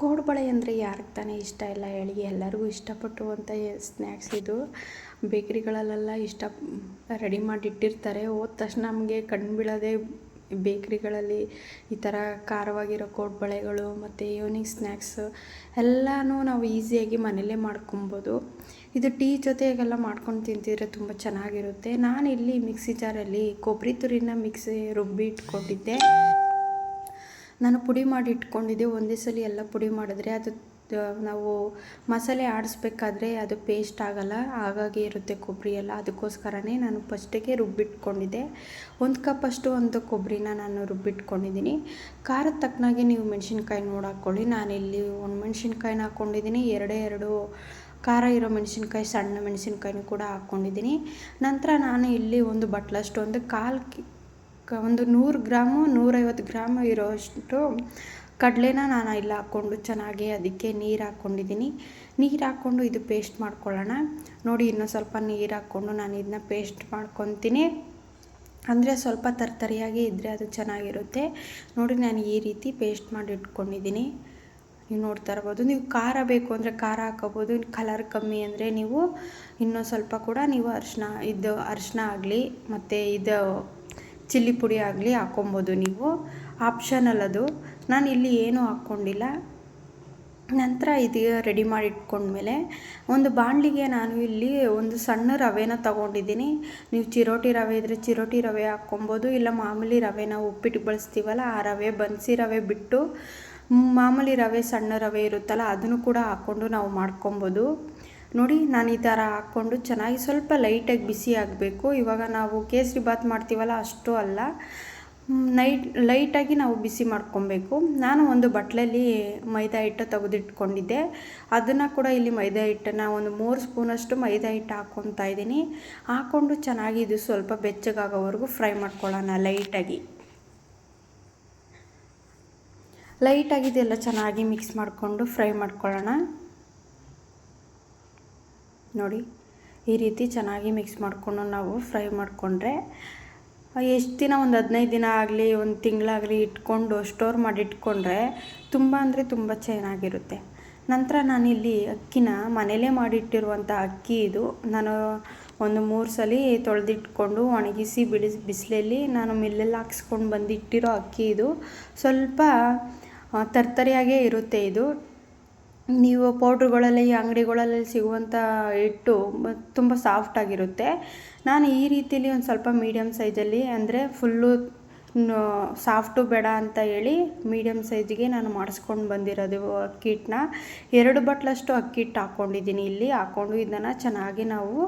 ಕೋಡ್ಬಳೆ ಅಂದರೆ ಯಾರಿಗೆ ತಾನೇ ಇಷ್ಟ ಇಲ್ಲ ಹೇಳಿ, ಎಲ್ಲರಿಗೂ ಇಷ್ಟಪಟ್ಟುವಂಥ ಸ್ನ್ಯಾಕ್ಸ್ ಇದು. ಬೇಕ್ರಿಗಳಲ್ಲೆಲ್ಲ ಇಷ್ಟ, ರೆಡಿ ಮಾಡಿ ಇಟ್ಟಿರ್ತಾರೆ ಹೋದ ತಕ್ಷಣ ನಮಗೆ ಕಣ್ಣು ಬೀಳೋದೇ ಬೇಕ್ರಿಗಳಲ್ಲಿ ಈ ಥರ ಖಾರವಾಗಿರೋ ಕೋಡ್ಬಳೆಗಳು ಮತ್ತು ಈವ್ನಿಂಗ್ ಸ್ನ್ಯಾಕ್ಸ್ ಎಲ್ಲನೂ ನಾವು ಈಸಿಯಾಗಿ ಮನೆಯಲ್ಲೇ ಮಾಡ್ಕೊಬೋದು. ಇದು ಟೀ ಜೊತೆಗೆಲ್ಲ ಮಾಡ್ಕೊಂಡು ತಿಂತಿದ್ರೆ ತುಂಬ ಚೆನ್ನಾಗಿರುತ್ತೆ. ನಾನಿಲ್ಲಿ ಮಿಕ್ಸಿ ಜಾರಲ್ಲಿ ಕೊಬ್ಬರಿ ತುರಿನ ಮಿಕ್ಸಿ ರುಬ್ಬಿ ಇಟ್ಕೊಂಡಿದ್ದೆ. ನಾನು ಪುಡಿ ಮಾಡಿ ಇಟ್ಕೊಂಡಿದ್ದೆ. ಒಂದೇ ಸಲ ಎಲ್ಲ ಪುಡಿ ಮಾಡಿದ್ರೆ ಅದು ನಾವು ಮಸಾಲೆ ಆಡಿಸ್ಬೇಕಾದ್ರೆ ಅದು ಪೇಸ್ಟ್ ಆಗಲ್ಲ. ಹಾಗಾಗಿ ಇರುತ್ತೆ ಕೊಬ್ಬರಿ ಎಲ್ಲ. ಅದಕ್ಕೋಸ್ಕರನೇ ನಾನು ಫಸ್ಟಿಗೆ ರುಬ್ಬಿಟ್ಕೊಂಡಿದ್ದೆ. ಒಂದು ಕಪ್ ಅಷ್ಟು ಒಂದು ಕೊಬ್ಬರಿನ ನಾನು ರುಬ್ಬಿಟ್ಕೊಂಡಿದ್ದೀನಿ. ಖಾರದ ತಕ್ಕನಾಗಿ ನೀವು ಮೆಣಸಿನ್ಕಾಯಿ ನೋಡಿ ಹಾಕ್ಕೊಳ್ಳಿ ನಾನಿಲ್ಲಿ ಒಂದು ಮೆಣಸಿನ್ಕಾಯಿನ ಹಾಕ್ಕೊಂಡಿದ್ದೀನಿ ಎರಡೇ ಎರಡು ಖಾರ ಇರೋ ಮೆಣಸಿನ್ಕಾಯಿ, ಸಣ್ಣ ಮೆಣಸಿನ್ಕಾಯಿನೂ ಕೂಡ ಹಾಕ್ಕೊಂಡಿದ್ದೀನಿ ನಂತರ ನಾನು ಇಲ್ಲಿ ಒಂದು ಬಟ್ಲಷ್ಟು ಒಂದು ಕಾಲು ಒಂದು ನೂರು ಗ್ರಾಮು, ನೂರೈವತ್ತು ಗ್ರಾಮು ಇರೋಷ್ಟು ಕಡಲೆನ ನಾನು ಇಲ್ಲಿ ಹಾಕ್ಕೊಂಡು ಚೆನ್ನಾಗಿ ಅದಕ್ಕೆ ನೀರು ಹಾಕ್ಕೊಂಡಿದ್ದೀನಿ. ನೀರು ಹಾಕ್ಕೊಂಡು ಇದು ಪೇಸ್ಟ್ ಮಾಡ್ಕೊಳ್ಳೋಣ. ನೋಡಿ ಇನ್ನೂ ಸ್ವಲ್ಪ ನೀರು ಹಾಕ್ಕೊಂಡು ನಾನು ಇದನ್ನ ಪೇಸ್ಟ್ ಮಾಡ್ಕೊತೀನಿ. ಅಂದರೆ ಸ್ವಲ್ಪ ತರ್ತರಿಯಾಗಿ ಇದ್ದರೆ ಅದು ಚೆನ್ನಾಗಿರುತ್ತೆ. ನೋಡಿ, ನಾನು ಈ ರೀತಿ ಪೇಸ್ಟ್ ಮಾಡಿ ಇಟ್ಕೊಂಡಿದ್ದೀನಿ. ನೀವು ನೋಡ್ತಾ ಇರ್ಬೋದು. ನೀವು ಖಾರ ಬೇಕು ಅಂದರೆ ಖಾರ ಹಾಕೋಬೋದು. ಕಲರ್ ಕಮ್ಮಿ ಅಂದರೆ ನೀವು ಇನ್ನೂ ಸ್ವಲ್ಪ ಕೂಡ ನೀವು ಅರಿಶಿನ, ಇದು ಅರಿಶಿನ ಆಗಲಿ, ಮತ್ತು ಇದು ಚಿಲ್ಲಿ ಪುಡಿ ಆಗಲಿ ಹಾಕ್ಕೊಬೋದು ನೀವು. ಆಪ್ಷನಲ್ ಅದು. ನಾನು ಇಲ್ಲಿ ಏನೂ ಹಾಕ್ಕೊಂಡಿಲ್ಲ. ನಂತರ ಇದು ರೆಡಿ ಮಾಡಿ ಇಟ್ಕೊಂಡ್ಮೇಲೆ ಒಂದು ಬಾಣಲಿಗೆ ನಾನು ಇಲ್ಲಿ ಒಂದು ಸಣ್ಣ ರವೆನ ತಗೊಂಡಿದ್ದೀನಿ. ನೀವು ಚಿರೋಟಿ ರವೆ ಇದ್ದರೆ ಚಿರೋಟಿ ರವೆ ಹಾಕ್ಕೊಬೋದು. ಇಲ್ಲ ಮಾಮೂಲಿ ರವೆ ನಾವು ಉಪ್ಪಿಟ್ಟು ಬಳಸ್ತೀವಲ್ಲ, ಆ ರವೆ ಬನ್ಸಿ ರವೆ ಬಿಟ್ಟು ಮಾಮೂಲಿ ರವೆ ಸಣ್ಣ ರವೆ ಇರುತ್ತಲ್ಲ, ಅದನ್ನು ಕೂಡ ಹಾಕ್ಕೊಂಡು ನಾವು ಮಾಡ್ಕೊಬೋದು. ನೋಡಿ, ನಾನು ಈ ಥರ ಹಾಕ್ಕೊಂಡು ಚೆನ್ನಾಗಿ ಸ್ವಲ್ಪ ಲೈಟಾಗಿ ಬಿಸಿ ಆಗಬೇಕು. ಇವಾಗ ನಾವು ಕೇಸರಿ ಬಾತ್ ಮಾಡ್ತೀವಲ್ಲ, ಅಷ್ಟು ಅಲ್ಲ. ನೈಟ್ ಲೈಟಾಗಿ ನಾವು ಬಿಸಿ ಮಾಡ್ಕೊಬೇಕು. ನಾನು ಒಂದು ಬಟ್ಲಲ್ಲಿ ಮೈದಾ ಹಿಟ್ಟು ತೆಗೆದಿಟ್ಕೊಂಡಿದ್ದೆ. ಅದನ್ನು ಕೂಡ ಇಲ್ಲಿ ಮೈದಾ ಹಿಟ್ಟನ್ನು ಒಂದು ಮೂರು ಸ್ಪೂನಷ್ಟು ಮೈದಾ ಹಿಟ್ಟು ಹಾಕ್ಕೊತಾ ಇದ್ದೀನಿ. ಹಾಕ್ಕೊಂಡು ಚೆನ್ನಾಗಿ ಇದು ಸ್ವಲ್ಪ ಬೆಚ್ಚಗಾಗೋವರೆಗೂ ಫ್ರೈ ಮಾಡ್ಕೊಳ್ಳೋಣ ಲೈಟಾಗಿ ಲೈಟಾಗಿ ಇದೆಲ್ಲ ಚೆನ್ನಾಗಿ ಮಿಕ್ಸ್ ಮಾಡಿಕೊಂಡು ಫ್ರೈ ಮಾಡ್ಕೊಳ್ಳೋಣ. ನೋಡಿ. ಈ ರೀತಿ ಚೆನ್ನಾಗಿ ಮಿಕ್ಸ್ ಮಾಡಿಕೊಂಡು ನಾವು ಫ್ರೈ ಮಾಡಿಕೊಂಡ್ರೆ, ಎಷ್ಟು ದಿನ ಒಂದು ಹದಿನೈದು ದಿನ ಆಗಲಿ, ಒಂದು ತಿಂಗಳಾಗಲಿ ಇಟ್ಕೊಂಡು ಸ್ಟೋರ್ ಮಾಡಿ ಇಟ್ಕೊಂಡ್ರೆ ತುಂಬ ಅಂದರೆ ತುಂಬ ಚೆನ್ನಾಗಿರುತ್ತೆ. ನಂತರ ನಾನಿಲ್ಲಿ ಅಕ್ಕಿನ ಮನೇಲೇ ಮಾಡಿಟ್ಟಿರುವಂಥ ಅಕ್ಕಿ ಇದು, ನಾನು ಒಂದು ಮೂರು ಸಲ ತೊಳೆದಿಟ್ಕೊಂಡು ಒಣಗಿಸಿ ಬಿಡಿಸಿ ಬಿಸಿಲಲ್ಲಿ ನಾನು ಮಿಲ್ಲಲ್ಲಿ ಹಾಕ್ಸ್ಕೊಂಡು ಬಂದಿಟ್ಟಿರೋ ಅಕ್ಕಿ ಇದು, ಸ್ವಲ್ಪ ತರ್ತರಿಯಾಗೇ ಇರುತ್ತೆ ಇದು. ನೀವು ಪೌಡ್ರುಗಳಲ್ಲಿ, ಅಂಗಡಿಗಳಲ್ಲಿ ಸಿಗುವಂಥ ಹಿಟ್ಟು ತುಂಬ ಸಾಫ್ಟಾಗಿರುತ್ತೆ ನಾನು ಈ ರೀತಿಯಲ್ಲಿ ಒಂದು ಸ್ವಲ್ಪ ಮೀಡಿಯಮ್ ಸೈಜಲ್ಲಿ ಅಂದರೆ ಫುಲ್ಲು ಸಾಫ್ಟು ಬೇಡ ಅಂತ ಹೇಳಿ ಮೀಡಿಯಮ್ ಸೈಜಿಗೆ ನಾನು ಮಾಡಿಸ್ಕೊಂಡು ಬಂದಿರೋದು ಅಕ್ಕಿ ಹಿಟ್ಟನ್ನ ಎರಡು ಬಟ್ಲಷ್ಟು ಅಕ್ಕಿ ಹಿಟ್ಟು ಹಾಕ್ಕೊಂಡಿದ್ದೀನಿ ಇಲ್ಲಿ. ಹಾಕ್ಕೊಂಡು ಇದನ್ನು ಚೆನ್ನಾಗಿ ನಾವು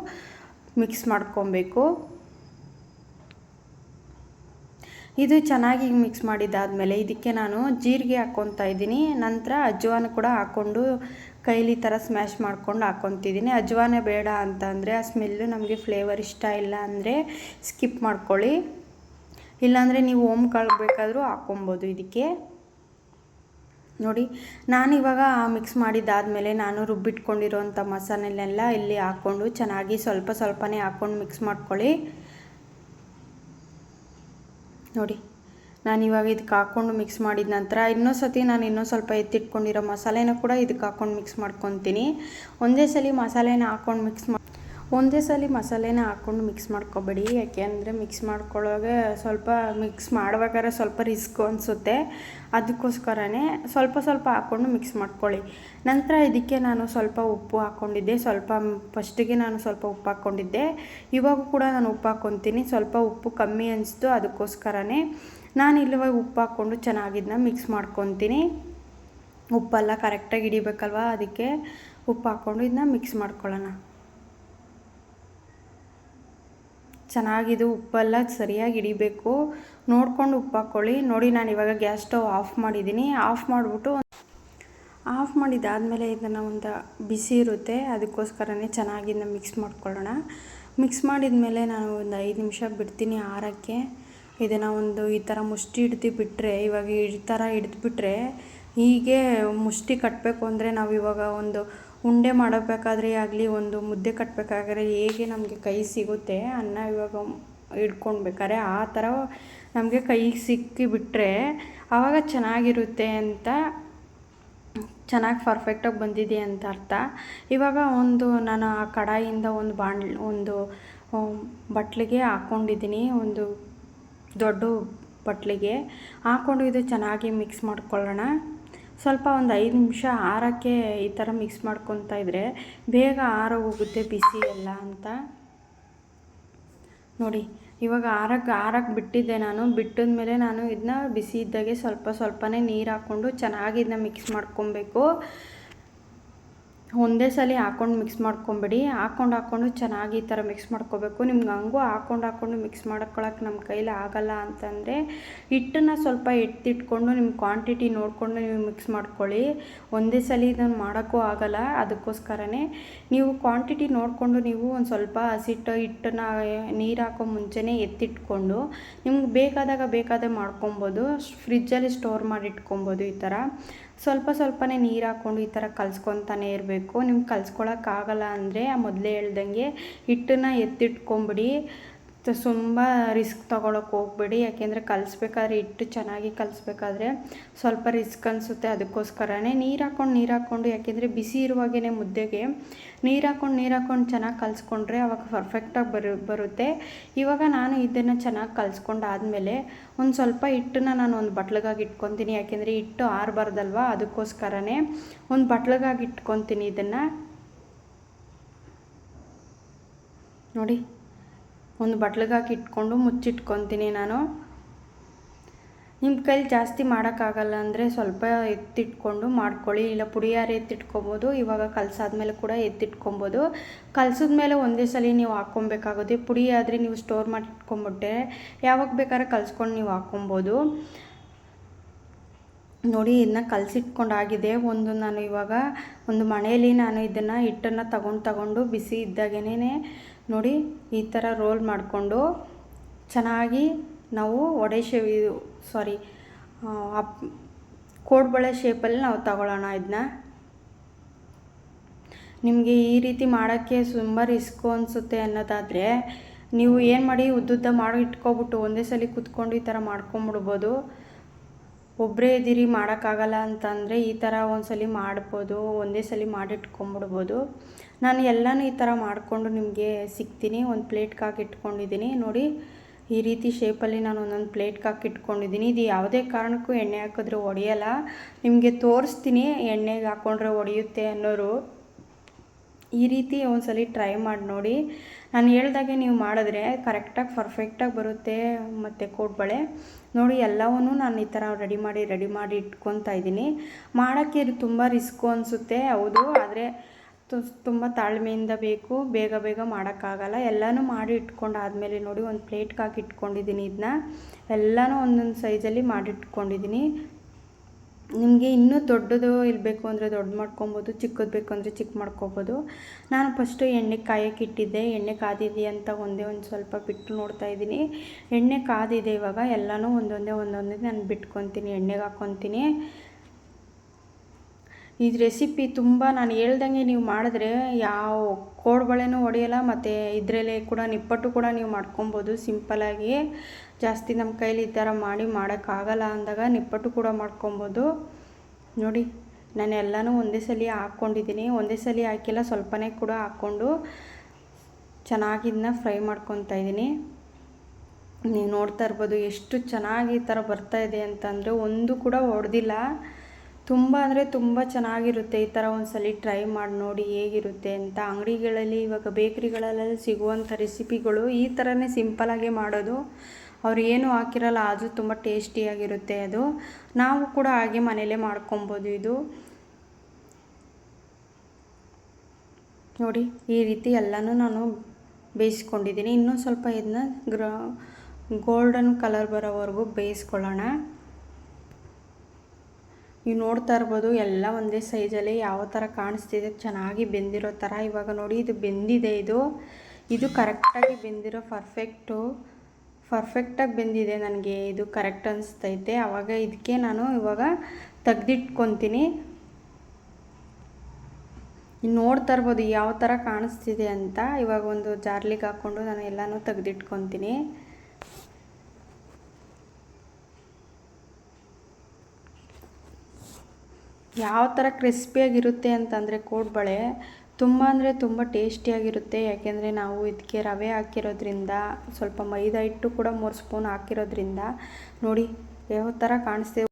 ಮಿಕ್ಸ್ ಮಾಡ್ಕೊಬೇಕು. ಇದು ಚೆನ್ನಾಗಿ ಮಿಕ್ಸ್ ಮಾಡಿದ್ದಾದಮೇಲೆ ಇದಕ್ಕೆ ನಾನು ಜೀರಿಗೆ ಹಾಕ್ಕೊತಾ ಇದ್ದೀನಿ. ನಂತರ ಅಜ್ವಾನ ಕೂಡ ಹಾಕ್ಕೊಂಡು ಕೈಲಿ ಥರ ಸ್ಮ್ಯಾಶ್ ಮಾಡ್ಕೊಂಡು ಹಾಕ್ಕೊತಿದ್ದೀನಿ ಅಜ್ವಾನ ಬೇಡ ಅಂತ ಅಂದರೆ ಆ ಸ್ಮೆಲ್ಲು ನಮಗೆ ಫ್ಲೇವರ್ ಇಷ್ಟ ಇಲ್ಲ ಅಂದರೆ ಸ್ಕಿಪ್ ಮಾಡ್ಕೊಳ್ಳಿ. ಇಲ್ಲಾಂದರೆ ನೀವು ಓಮ್ ಕಾಳು ಬೇಕಾದರೂ ಹಾಕ್ಕೊಬೋದು ಇದಕ್ಕೆ. ನೋಡಿ ನಾನಿವಾಗ ಮಿಕ್ಸ್ ಮಾಡಿದ್ದಾದಮೇಲೆ ನಾನು ರುಬ್ಬಿಟ್ಕೊಂಡಿರೋಂಥ ಮಸಾಲೆನೆಲ್ಲ ಇಲ್ಲಿ ಹಾಕ್ಕೊಂಡು ಚೆನ್ನಾಗಿ ಸ್ವಲ್ಪ ಸ್ವಲ್ಪನೇ ಹಾಕ್ಕೊಂಡು ಮಿಕ್ಸ್ ಮಾಡ್ಕೊಳ್ಳಿ. ನೋಡಿ, ನಾನು ಇವಾಗ ಇದಕ್ಕೆ ಹಾಕ್ಕೊಂಡು ಮಿಕ್ಸ್ ಮಾಡಿದ ನಂತರ ಇನ್ನೊಂದು ಸತಿ ನಾನು ಇನ್ನೊಂದು ಸ್ವಲ್ಪ ಎತ್ತಿಟ್ಕೊಂಡಿರೋ ಮಸಾಲೆನ ಕೂಡ ಇದಕ್ಕೆ ಹಾಕ್ಕೊಂಡು ಮಿಕ್ಸ್ ಮಾಡ್ಕೊತೀನಿ. ಒಂದೇ ಸಲ ಮಸಾಲೆನ ಹಾಕ್ಕೊಂಡು ಮಿಕ್ಸ್ ಮಾಡಿ ಒಂದೇ ಸಲ ಮಸಾಲೆನ ಹಾಕ್ಕೊಂಡು ಮಿಕ್ಸ್ ಮಾಡ್ಕೊಬೇಡಿ. ಯಾಕೆ ಅಂದರೆ ಮಿಕ್ಸ್ ಮಾಡ್ಕೊಳ್ಳೋಗೆ ಸ್ವಲ್ಪ ಮಿಕ್ಸ್ ಮಾಡ್ಬೇಕಾದ್ರೆ ಸ್ವಲ್ಪ ರಿಸ್ಕ್ ಅನಿಸುತ್ತೆ. ಅದಕ್ಕೋಸ್ಕರನೇ ಸ್ವಲ್ಪ ಸ್ವಲ್ಪ ಹಾಕ್ಕೊಂಡು ಮಿಕ್ಸ್ ಮಾಡ್ಕೊಳ್ಳಿ. ನಂತರ ಇದಕ್ಕೆ ನಾನು ಸ್ವಲ್ಪ ಉಪ್ಪು ಹಾಕ್ಕೊಂಡಿದ್ದೆ. ಸ್ವಲ್ಪ ಫಸ್ಟಿಗೆ ನಾನು ಸ್ವಲ್ಪ ಉಪ್ಪು ಹಾಕ್ಕೊಂಡಿದ್ದೆ. ಇವಾಗ ಕೂಡ ನಾನು ಉಪ್ಪು ಹಾಕ್ಕೊತೀನಿ. ಸ್ವಲ್ಪ ಉಪ್ಪು ಕಮ್ಮಿ ಅನಿಸ್ತು. ಅದಕ್ಕೋಸ್ಕರನೇ ನಾನು ಇಲ್ಲಿವಾಗ ಉಪ್ಪು ಹಾಕ್ಕೊಂಡು ಚೆನ್ನಾಗಿದ್ದನ್ನ ಮಿಕ್ಸ್ ಮಾಡ್ಕೊತೀನಿ. ಉಪ್ಪೆಲ್ಲ ಕರೆಕ್ಟಾಗಿ ಹಿಡಿಬೇಕಲ್ವ? ಅದಕ್ಕೆ ಉಪ್ಪು ಹಾಕ್ಕೊಂಡು ಇದನ್ನ ಮಿಕ್ಸ್ ಮಾಡ್ಕೊಳ್ಳೋಣ. ಚೆನ್ನಾಗಿದು ಉಪ್ಪೆಲ್ಲ ಸರಿಯಾಗಿ ಹಿಡಿಬೇಕು. ನೋಡ್ಕೊಂಡು ಉಪ್ಪು ಹಾಕ್ಕೊಳ್ಳಿ ನೋಡಿ, ನಾನು ಇವಾಗ ಗ್ಯಾಸ್ ಸ್ಟವ್ ಆಫ್ ಮಾಡಿದ್ದೀನಿ. ಆಫ್ ಮಾಡಿಬಿಟ್ಟು ಆಫ್ ಮಾಡಿದ್ದಾದಮೇಲೆ ಇದನ್ನು ಒಂದು ಬಿಸಿ ಇರುತ್ತೆ. ಅದಕ್ಕೋಸ್ಕರನೇ ಚೆನ್ನಾಗಿ ಮಿಕ್ಸ್ ಮಾಡ್ಕೊಳ್ಳೋಣ. ಮಿಕ್ಸ್ ಮಾಡಿದ ಮೇಲೆ ನಾನು ಒಂದು ಐದು ನಿಮಿಷ ಬಿಡ್ತೀನಿ ಆರಕ್ಕೆ. ಇದನ್ನು ಒಂದು ಈ ಥರ ಮುಷ್ಟಿ ಹಿಡ್ದು ಬಿಟ್ಟರೆ ಇವಾಗ ಈ ಥರ ಹಿಡಿದ್ಬಿಟ್ರೆ ಹೀಗೆ ಮುಷ್ಟಿ ಕಟ್ಟಬೇಕು ಅಂದರೆ ನಾವು ಇವಾಗ ಒಂದು ಉಂಡೆ ಮಾಡಬೇಕಾದ್ರೆ ಆಗಲಿ ಒಂದು ಮುದ್ದೆ ಕಟ್ಟಬೇಕಾದ್ರೆ ಹೇಗೆ ನಮಗೆ ಕೈ ಸಿಗುತ್ತೆ ಅನ್ನ ಇವಾಗ ಹಿಡ್ಕೊಳ್ಬೇಕಾದ್ರೆ ಆ ಥರ ನಮಗೆ ಕೈ ಸಿಕ್ಕಿಬಿಟ್ರೆ ಆವಾಗ ಚೆನ್ನಾಗಿರುತ್ತೆ ಅಂತ ಚೆನ್ನಾಗಿ ಪರ್ಫೆಕ್ಟಾಗಿ ಬಂದಿದೆ ಅಂತ ಅರ್ಥ. ಇವಾಗ ಒಂದು ನಾನು ಆ ಕಡಾಯಿಂದ ಒಂದು ಬಾಣ್, ಒಂದು ಬಟ್ಲಿಗೆ ಹಾಕ್ಕೊಂಡಿದ್ದೀನಿ, ಒಂದು ದೊಡ್ಡ ಬಟ್ಲಿಗೆ ಹಾಕ್ಕೊಂಡು ಇದು ಚೆನ್ನಾಗಿ ಮಿಕ್ಸ್ ಮಾಡ್ಕೊಳ್ಳೋಣ. ಸ್ವಲ್ಪ ಒಂದು ಐದು ನಿಮಿಷ ಆರೋಕ್ಕೆ ಈ ಥರ ಮಿಕ್ಸ್ ಮಾಡ್ಕೊತಾ ಇದ್ದರೆ ಬೇಗ ಆರ ಹೋಗುತ್ತೆ ಬಿಸಿ ಎಲ್ಲ ಅಂತ. ನೋಡಿ, ಇವಾಗ ಆರಕ್ಕೆ ಆರಕ್ಕೆ ಬಿಟ್ಟಿದ್ದೆ ನಾನು. ಬಿಟ್ಟಿದ ಮೇಲೆ ನಾನು ಇದನ್ನ ಬಿಸಿ ಇದ್ದಾಗೆ ಸ್ವಲ್ಪ ಸ್ವಲ್ಪನೇ ನೀರು ಹಾಕ್ಕೊಂಡು ಚೆನ್ನಾಗಿ ಇದನ್ನ ಮಿಕ್ಸ್ ಮಾಡ್ಕೊಬೇಕು ಒಂದೇ ಸಲ ಹಾಕ್ಕೊಂಡು ಮಿಕ್ಸ್ ಮಾಡ್ಕೊಂಬಿಡಿ. ಹಾಕ್ಕೊಂಡು ಹಾಕ್ಕೊಂಡು ಚೆನ್ನಾಗಿ ಈ ಥರ ಮಿಕ್ಸ್ ಮಾಡ್ಕೋಬೇಕು. ನಿಮ್ಗೆ ಹಂಗೂ ಹಾಕ್ಕೊಂಡು ಹಾಕ್ಕೊಂಡು ಮಿಕ್ಸ್ ಮಾಡ್ಕೊಳಕ್ಕೆ ನಮ್ಮ ಕೈಲಿ ಆಗಲ್ಲ ಅಂತಂದರೆ ಹಿಟ್ಟನ್ನು ಸ್ವಲ್ಪ ಎತ್ತಿಟ್ಕೊಂಡು ನಿಮ್ಮ ಕ್ವಾಂಟಿಟಿ ನೋಡಿಕೊಂಡು ನೀವು ಮಿಕ್ಸ್ ಮಾಡ್ಕೊಳ್ಳಿ. ಒಂದೇ ಸಲ ಇದನ್ನು ಮಾಡೋಕ್ಕೂ ಆಗಲ್ಲ. ಅದಕ್ಕೋಸ್ಕರನೇ ನೀವು ಕ್ವಾಂಟಿಟಿ ನೋಡಿಕೊಂಡು ನೀವು ಒಂದು ಸ್ವಲ್ಪ ಹಸಿಟ್ಟು ಹಿಟ್ಟನ್ನು ನೀರು ಹಾಕೋ ಮುಂಚೆನೇ ಎತ್ತಿಟ್ಕೊಂಡು ನಿಮ್ಗೆ ಬೇಕಾದಾಗ ಬೇಕಾದ ಮಾಡ್ಕೊಬೋದು. ಫ್ರಿಜ್ಜಲ್ಲಿ ಸ್ಟೋರ್ ಮಾಡಿ ಇಟ್ಕೊಬೋದು ಈ ಥರ. ಸ್ವಲ್ಪ ಸ್ವಲ್ಪನೇ ನೀರು ಹಾಕ್ಕೊಂಡು ಈ ಥರ ಕಲ್ಸ್ಕೊತಾನೆ ಇರಬೇಕು. ನಿಮ್ಗೆ ಕಲ್ಸ್ಕೊಳಕ್ಕಾಗಲ್ಲ ಅಂದರೆ ಮೊದಲೇ ಹೇಳ್ದಂಗೆ ಹಿಟ್ಟನ್ನು ಎತ್ತಿಟ್ಕೊಂಬಿಡಿ. ತುಂಬ ರಿಸ್ಕ್ ತೊಗೊಳಕ್ಕೆ ಹೋಗ್ಬೇಡಿ. ಯಾಕೆಂದರೆ ಕಲಿಸ್ಬೇಕಾದ್ರೆ ಇಟ್ಟು ಚೆನ್ನಾಗಿ ಕಲಿಸ್ಬೇಕಾದ್ರೆ ಸ್ವಲ್ಪ ರಿಸ್ಕ್ ಅನಿಸುತ್ತೆ ಅದಕ್ಕೋಸ್ಕರನೇ. ನೀರು ಹಾಕ್ಕೊಂಡು ನೀರು ಹಾಕ್ಕೊಂಡು ಯಾಕೆಂದರೆ ಬಿಸಿ ಇರುವಾಗೇ ಮುದ್ದೆಗೆ ನೀರು ಹಾಕ್ಕೊಂಡು ನೀರು ಹಾಕ್ಕೊಂಡು ಚೆನ್ನಾಗಿ ಕಲಿಸ್ಕೊಂಡ್ರೆ ಅವಾಗ ಪರ್ಫೆಕ್ಟಾಗಿ ಬರು, ಬರುತ್ತೆ. ಇವಾಗ ನಾನು ಇದನ್ನು ಚೆನ್ನಾಗಿ ಕಲಿಸ್ಕೊಂಡಾದಮೇಲೆ ಒಂದು ಸ್ವಲ್ಪ ಹಿಟ್ಟನ್ನ ನಾನು ಒಂದು ಬಟ್ಲಗಾಗಿ ಇಟ್ಕೊತೀನಿ. ಯಾಕೆಂದರೆ ಹಿಟ್ಟು ಆರಬಾರ್ದಲ್ವ? ಅದಕ್ಕೋಸ್ಕರನೇ ಒಂದು ಬಟ್ಲಗಾಗಿ ಇಟ್ಕೊತೀನಿ ಇದನ್ನು. ನೋಡಿ. ಒಂದು ಬಟ್ಲಿಗೆ ಹಾಕಿ ಇಟ್ಕೊಂಡು ಮುಚ್ಚಿಟ್ಕೊತೀನಿ ನಾನು. ನಿಮ್ಮ ಕೈಲಿ ಜಾಸ್ತಿ ಮಾಡೋಕ್ಕಾಗಲ್ಲ ಅಂದರೆ ಸ್ವಲ್ಪ ಎತ್ತಿಟ್ಕೊಂಡು ಮಾಡ್ಕೊಳ್ಳಿ. ಇಲ್ಲ ಪುಡಿಯಾರು ಎತ್ತಿಟ್ಕೊಬೋದು, ಇವಾಗ ಕಲಸಾದ್ಮೇಲೆ ಕೂಡ ಎತ್ತಿಟ್ಕೊಬೋದು. ಕಲಸಿದ್ಮೇಲೆ ಒಂದೇ ಸಲ ನೀವು ಹಾಕ್ಕೊಬೇಕಾಗುತ್ತೆ. ಪುಡಿ ಆದರೆ ನೀವು ಸ್ಟೋರ್ ಮಾಡಿಟ್ಕೊಂಬಿಟ್ಟೆ ಯಾವಾಗ ಬೇಕಾದ್ರೆ ಕಲ್ಸ್ಕೊಂಡು ನೀವು ಹಾಕ್ಕೊಬೋದು. ನೋಡಿ, ಇದನ್ನ ಕಲಸಿಟ್ಕೊಂಡಾಗಿದೆ. ಒಂದು ನಾನು ಇವಾಗ ಒಂದು ಮನೆಯಲ್ಲಿ ನಾನು ಇದನ್ನು ಹಿಟ್ಟನ್ನು ತಗೊಂಡು ತಗೊಂಡು ಬಿಸಿ ಇದ್ದಾಗೇ ನೋಡಿ, ಈ ಥರ ರೋಲ್ ಮಾಡಿಕೊಂಡು ಚೆನ್ನಾಗಿ ನಾವು ವಡೆ ಶೇವ್ ಸಾರಿ ಅಪ್ ಕೋಡ್ಬಳೆ ಶೇಪಲ್ಲಿ ನಾವು ತಗೊಳ್ಳೋಣ ಇದನ್ನ ನಿಮಗೆ ಈ ರೀತಿ ಮಾಡೋಕ್ಕೆ ತುಂಬ ರಿಸ್ಕು ಅನಿಸುತ್ತೆ ಅನ್ನೋದಾದರೆ, ನೀವು ಏನು ಮಾಡಿ ಉದ್ದುದ್ದ ಮಾಡಿ, ಇಟ್ಕೊಬಿಟ್ಟು ಒಂದೇ ಸಲ ಕುತ್ಕೊಂಡು ಈ ಥರ ಮಾಡ್ಕೊಂಬಿಡ್ಬೋದು. ಒಬ್ಬರೇ ಇದ್ದೀರಿ, ಮಾಡೋಕ್ಕಾಗಲ್ಲ ಅಂತಂದರೆ ಈ ಥರ ಒಂದು ಸಲ ಮಾಡ್ಬೋದು, ಒಂದೇ ಸಲ ಮಾಡಿಟ್ಕೊಂಬಿಡ್ಬೋದು. ನಾನು ಎಲ್ಲನೂ ಈ ಥರ ಮಾಡಿಕೊಂಡು ನಿಮಗೆ ಸಿಗ್ತೀನಿ, ಒಂದು ಪ್ಲೇಟ್ ಹಾಕಿ ಇಟ್ಕೊಂಡಿದ್ದೀನಿ. ನೋಡಿ, ಈ ರೀತಿ ಶೇಪಲ್ಲಿ ನಾನು ಒಂದೊಂದು ಪ್ಲೇಟ್ ಕಾಕ್ ಇಟ್ಕೊಂಡಿದ್ದೀನಿ. ಇದು ಯಾವುದೇ ಕಾರಣಕ್ಕೂ ಎಣ್ಣೆ ಹಾಕಿದ್ರೆ ಒಡೆಯಲ್ಲ. ನಿಮಗೆ ತೋರಿಸ್ತೀನಿ ಎಣ್ಣೆಗೆ ಹಾಕ್ಕೊಂಡ್ರೆ ಒಡೆಯುತ್ತೆ ಅನ್ನೋರು. ಈ ರೀತಿ ಒಂದ್ಸಲ ಟ್ರೈ ಮಾಡಿ ನೋಡಿ. ನಾನು ಹೇಳ್ದಾಗೆ ನೀವು ಮಾಡಿದ್ರೆ ಕರೆಕ್ಟಾಗಿ ಪರ್ಫೆಕ್ಟಾಗಿ ಬರುತ್ತೆ ಮತ್ತು ಕೋಡ್ಬಳೆ ನೋಡಿ, ಎಲ್ಲವನ್ನೂ ನಾನು ಈ ಥರ ರೆಡಿ ಮಾಡಿ ರೆಡಿ ಮಾಡಿ ಇಟ್ಕೊತಾ ಇದ್ದೀನಿ. ಮಾಡೋಕ್ಕೆ ಇದು ತುಂಬ ರಿಸ್ಕು ಅನಿಸುತ್ತೆ, ಹೌದು. ಆದರೆ ತುಂಬ ತಾಳ್ಮೆಯಿಂದ ಬೇಕು, ಬೇಗ ಬೇಗ ಮಾಡೋಕ್ಕಾಗಲ್ಲ. ಎಲ್ಲನೂ ಮಾಡಿ ಇಟ್ಕೊಂಡಾದಮೇಲೆ ನೋಡಿ, ಒಂದು ಪ್ಲೇಟ್ಗೆ ಹಾಕಿ ಇಟ್ಕೊಂಡಿದ್ದೀನಿ ಇದನ್ನ ಎಲ್ಲನೂ ಒಂದೊಂದು ಸೈಜಲ್ಲಿ ಮಾಡಿ ಇಟ್ಕೊಂಡಿದ್ದೀನಿ. ನಿಮಗೆ ಇನ್ನೂ ದೊಡ್ಡದು ಇರಬೇಕು ಅಂದರೆ ದೊಡ್ಡ ಮಾಡ್ಕೊಬೋದು, ಚಿಕ್ಕದು ಬೇಕು ಅಂದರೆ ಚಿಕ್ಕ ಮಾಡ್ಕೊಬೋದು. ನಾನು ಫಸ್ಟು ಎಣ್ಣೆ ಕಾಯಕ್ಕೆ ಇಟ್ಟಿದ್ದೆ. ಎಣ್ಣೆ ಕಾದಿದೆಯಾ ಅಂತ ಒಂದೇ ಒಂದು ಸ್ವಲ್ಪ ಬಿಟ್ಟು ನೋಡ್ತಾ ಇದ್ದೀನಿ. ಎಣ್ಣೆ ಕಾದಿದೆ ಇವಾಗ. ಎಲ್ಲನೂ ಒಂದೊಂದೇ ಒಂದೊಂದೇ ನಾನು ಬಿಟ್ಕೊತೀನಿ, ಎಣ್ಣೆಗೆ ಹಾಕ್ಕೊತೀನಿ. ಇದು ರೆಸಿಪಿ ತುಂಬ ನಾನು ಹೇಳ್ದಂಗೆ ನೀವು ಮಾಡಿದ್ರೆ ಯಾವ ಕೋಡ್ಬಳೆನೂ ಹೊಡೆಯಲ್ಲ ಮತ್ತು ಇದರಲ್ಲೇ ಕೂಡ ನಿಪ್ಪಟ್ಟು ಕೂಡ ನೀವು ಮಾಡ್ಕೊಬೋದು. ಸಿಂಪಲಾಗಿ ಜಾಸ್ತಿ ನಮ್ಮ ಕೈಲಿ ಈ ಥರ ಮಾಡಿ ಮಾಡೋಕ್ಕಾಗಲ್ಲ ಅಂದಾಗ ನಿಪ್ಪಟ್ಟು ಕೂಡ ಮಾಡ್ಕೊಬೋದು. ನೋಡಿ, ನಾನು ಎಲ್ಲನೂ ಒಂದೇ ಸಲ ಹಾಕ್ಕೊಂಡಿದ್ದೀನಿ. ಒಂದೇ ಸಲ ಹಾಕಿಲ್ಲ, ಸ್ವಲ್ಪನೇ ಕೂಡ ಹಾಕ್ಕೊಂಡು ಚೆನ್ನಾಗಿ ಇದನ್ನ ಫ್ರೈ ಮಾಡ್ಕೊತಾ ಇದ್ದೀನಿ. ನೀವು ನೋಡ್ತಾ ಇರ್ಬೋದು ಎಷ್ಟು ಚೆನ್ನಾಗಿ ಈ ಥರ ಬರ್ತಾಯಿದೆ ಅಂತಂದರೆ ಒಂದು ಕೂಡ ಹೊಡೆದಿಲ್ಲ ತುಂಬ ಅಂದರೆ ತುಂಬ ಚೆನ್ನಾಗಿರುತ್ತೆ ಈ ಥರ ಒಂದ್ಸಲ ಟ್ರೈ ಮಾಡಿ ನೋಡಿ ಹೇಗಿರುತ್ತೆ ಅಂತ. ಅಂಗಡಿಗಳಲ್ಲಿ ಇವಾಗ ಬೇಕ್ರಿಗಳಲ್ಲೆಲ್ಲ ಸಿಗುವಂಥ ರೆಸಿಪಿಗಳು ಈ ಥರನೇ ಸಿಂಪಲಾಗೆ ಮಾಡೋದು. ಅವ್ರು ಏನು ಹಾಕಿರಲ್ಲ ಅದು ತುಂಬ ಟೇಸ್ಟಿಯಾಗಿರುತ್ತೆ ಅದು. ನಾವು ಕೂಡ ಹಾಗೆ ಮನೇಲೇ ಮಾಡ್ಕೊಬೋದು ಇದು. ನೋಡಿ, ಈ ರೀತಿ ಎಲ್ಲನೂ ನಾನು ಬೇಯಿಸ್ಕೊಂಡಿದ್ದೀನಿ. ಇನ್ನೂ ಸ್ವಲ್ಪ ಇದನ್ನ ಗ್ರ ಗೋಲ್ಡನ್ ಕಲರ್ ಬರೋವರೆಗೂ ಬೇಯಿಸ್ಕೊಳ್ಳೋಣ. ನೀವು ನೋಡ್ತಾ ಇರ್ಬೋದು, ಎಲ್ಲ ಒಂದೇ ಸೈಜಲ್ಲಿ ಯಾವ ಥರ ಕಾಣಿಸ್ತಿದೆ, ಚೆನ್ನಾಗಿ ಬೆಂದಿರೋ ಥರ ಇವಾಗ ನೋಡಿ, ಇದು ಬೆಂದಿದೆ ಇದು. ಇದು ಕರೆಕ್ಟಾಗಿ ಬೆಂದಿರೋ ಪರ್ಫೆಕ್ಟು ಪರ್ಫೆಕ್ಟಾಗಿ ಬೆಂದಿದೆ ನನಗೆ. ಇದು ಕರೆಕ್ಟ್ ಅನಿಸ್ತೈತೆ. ಆವಾಗ ಇದಕ್ಕೆ ನಾನು ಇವಾಗ ತೆಗ್ದಿಟ್ಕೊತೀನಿ. ನೋಡ್ತಾ ಇರ್ಬೋದು ಯಾವ ಥರ ಕಾಣಿಸ್ತಿದೆ ಅಂತ. ಇವಾಗ ಒಂದು ಜಾರ್ಲಿಗೆ ಹಾಕ್ಕೊಂಡು ನಾನು ಎಲ್ಲನೂ ತೆಗ್ದಿಟ್ಕೊತೀನಿ. ಯಾವ ಥರ ಕ್ರಿಸ್ಪಿಯಾಗಿರುತ್ತೆ ಅಂತಂದರೆ ಕೋಡ್ಬಳೆ ತುಂಬ ಅಂದರೆ ತುಂಬ ಟೇಸ್ಟಿಯಾಗಿರುತ್ತೆ. ಯಾಕೆಂದರೆ ನಾವು ಇದಕ್ಕೆ ರವೆ ಹಾಕಿರೋದ್ರಿಂದ, ಸ್ವಲ್ಪ ಮೈದಾ ಹಿಟ್ಟು ಕೂಡ ಮೂರು ಸ್ಪೂನ್ ಹಾಕಿರೋದ್ರಿಂದ ನೋಡಿ, ಯಾವ ಥರ ಕಾಣಿಸ್ತೀವಿ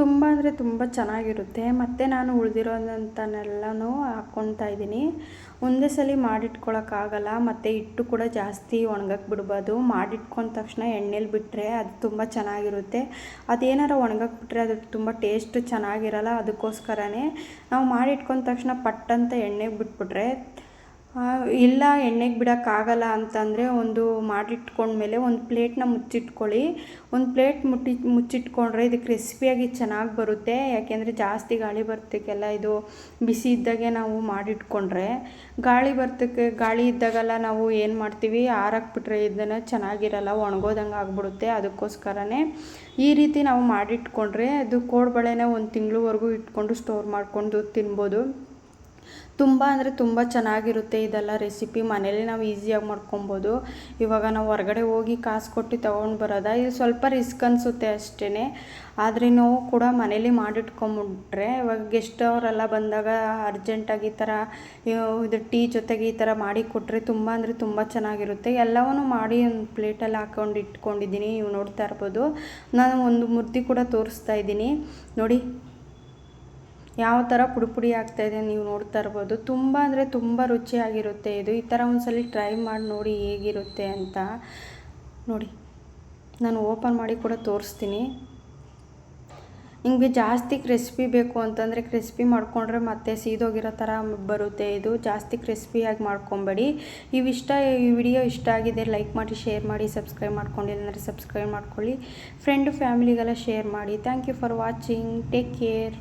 ತುಂಬ ಅಂದರೆ ತುಂಬ ಚೆನ್ನಾಗಿರುತ್ತೆ. ಮತ್ತು ನಾನು ಉಳಿದಿರೋದಂತನೆಲ್ಲನೂ ಹಾಕ್ಕೊತಾ ಇದ್ದೀನಿ. ಒಂದೇ ಸಲ ಮಾಡಿಟ್ಕೊಳಕ್ಕಾಗಲ್ಲ ಮತ್ತು ಹಿಟ್ಟು ಕೂಡ ಜಾಸ್ತಿ ಒಣಗಕ್ಕೆ ಬಿಡ್ಬೋದು ಮಾಡಿಟ್ಕೊಂಡ ತಕ್ಷಣ ಎಣ್ಣೆಲಿ ಬಿಟ್ಟರೆ ಅದು ತುಂಬ ಚೆನ್ನಾಗಿರುತ್ತೆ. ಅದೇನಾರ ಒಣಗಕ್ಕೆ ಬಿಟ್ಟರೆ ಅದು ತುಂಬ ಟೇಸ್ಟ್ ಚೆನ್ನಾಗಿರಲ್ಲ, ಅದಕ್ಕೋಸ್ಕರನೇ ನಾವು ಮಾಡಿಟ್ಕೊಂಡ ತಕ್ಷಣ ಪಟ್ಟಂತ ಎಣ್ಣೆಗೆ ಬಿಟ್ಬಿಟ್ರೆ ಇಲ್ಲ, ಎಣ್ಣೆಗೆ ಬಿಡೋಕ್ಕಾಗಲ್ಲ ಅಂತಂದರೆ ಒಂದು ಮಾಡಿಟ್ಕೊಂಡ್ಮೇಲೆ ಒಂದು ಪ್ಲೇಟ್ನ ಮುಚ್ಚಿಟ್ಕೊಳ್ಳಿ. ಒಂದು ಪ್ಲೇಟ್ ಮುಟ್ಟಿ, ಮುಚ್ಚಿಟ್ಕೊಂಡ್ರೆ ಇದು ಕ್ರಿಸ್ಪಿಯಾಗಿ ಚೆನ್ನಾಗಿ ಬರುತ್ತೆ. ಯಾಕೆಂದರೆ ಜಾಸ್ತಿ ಗಾಳಿ ಬರ್ತಕ್ಕೆಲ್ಲ ಇದು ಬಿಸಿ ಇದ್ದಾಗೆ ನಾವು ಮಾಡಿಟ್ಕೊಂಡ್ರೆ ಗಾಳಿ ಬರ್ತಕ್ಕೆ, ಗಾಳಿ ಇದ್ದಾಗೆಲ್ಲ ನಾವು ಏನು ಮಾಡ್ತೀವಿ? ಆರಾಕ್ಬಿಟ್ರೆ ಇದನ್ನು ಚೆನ್ನಾಗಿರಲ್ಲ, ಒಣಗೋದಂಗೆ ಆಗಿಬಿಡುತ್ತೆ. ಅದಕ್ಕೋಸ್ಕರನೇ ಈ ರೀತಿ ನಾವು ಮಾಡಿಟ್ಕೊಂಡ್ರೆ ಅದು ಕೋಡ್ಬಳೆನ ಒಂದು ತಿಂಗಳವರೆಗೂ ಇಟ್ಕೊಂಡು ಸ್ಟೋರ್ ಮಾಡಿಕೊಂಡು ತಿನ್ಬೋದು. ತುಂಬ ಅಂದರೆ ತುಂಬ ಚೆನ್ನಾಗಿರುತ್ತೆ ಇದೆಲ್ಲ ರೆಸಿಪಿ ಮನೇಲಿ ನಾವು ಈಸಿಯಾಗಿ ಮಾಡ್ಕೊಬೋದು. ಇವಾಗ ನಾವು ಹೊರಗಡೆ ಹೋಗಿ ಕಾಸು ಕೊಟ್ಟು ತೊಗೊಂಡು ಬರೋದ? ಇದು ಸ್ವಲ್ಪ ರಿಸ್ಕ್ ಅನಿಸುತ್ತೆ ಅಷ್ಟೇ ಆದರೆ ನಾವು ಕೂಡ ಮನೇಲಿ ಮಾಡಿಟ್ಕೊಂಬಿಟ್ರೆ ಇವಾಗ ಗೆಸ್ಟ್ ಅವರೆಲ್ಲ ಬಂದಾಗ ಅರ್ಜೆಂಟಾಗಿ ಈ ಥರ ಇದು ಟೀ ಜೊತೆಗೆ ಈ ಥರ ಮಾಡಿ ಕೊಟ್ಟರೆ ತುಂಬ ಅಂದರೆ ತುಂಬ ಚೆನ್ನಾಗಿರುತ್ತೆ. ಎಲ್ಲವನ್ನೂ ಮಾಡಿ ಒಂದು ಪ್ಲೇಟಲ್ಲಿ ಹಾಕೊಂಡು ಇಟ್ಕೊಂಡಿದ್ದೀನಿ. ನೀವು ನೋಡ್ತಾ ಇರ್ಬೋದು. ನಾನು ಒಂದು ಮುದ್ದೆ ಕೂಡ ತೋರಿಸ್ತಾ ಇದ್ದೀನಿ. ನೋಡಿ. ಯಾವ ಥರ ಪುಡಿ ಪುಡಿ ಆಗ್ತಾಯಿದೆ ನೀವು ನೋಡ್ತಾ ಇರ್ಬೋದು. ತುಂಬ ಅಂದರೆ ತುಂಬ ರುಚಿಯಾಗಿರುತ್ತೆ ಇದು. ಈ ಥರ ಒಂದ್ಸಲ ಟ್ರೈ ಮಾಡಿ ನೋಡಿ ಹೇಗಿರುತ್ತೆ ಅಂತ. ನೋಡಿ, ನಾನು ಓಪನ್ ಮಾಡಿ ಕೂಡ ತೋರಿಸ್ತೀನಿ. ನಿಮಗೆ ಜಾಸ್ತಿ ಕ್ರಿಸ್ಪಿ ಬೇಕು ಅಂತಂದರೆ ಕ್ರಿಸ್ಪಿ ಮಾಡಿಕೊಂಡ್ರೆ ಮತ್ತೆ ಸೀದೋಗಿರೋ ಥರ ಬರುತ್ತೆ ಇದು. ಜಾಸ್ತಿ ಕ್ರಿಸ್ಪಿಯಾಗಿ ಮಾಡ್ಕೊಬೇಡಿ. ಇವಿಷ್ಟ, ಈ ವಿಡಿಯೋ ಇಷ್ಟ ಆಗಿದೆ ಲೈಕ್ ಮಾಡಿ ಶೇರ್ ಮಾಡಿ ಸಬ್ಸ್ಕ್ರೈಬ್ ಮಾಡ್ಕೊಂಡಿಲ್ಲ ಅಂದರೆ ಸಬ್ಸ್ಕ್ರೈಬ್ ಮಾಡ್ಕೊಳ್ಳಿ. ಫ್ರೆಂಡು ಫ್ಯಾಮಿಲಿಗೆಲ್ಲ ಶೇರ್ ಮಾಡಿ. Thank you for watching take care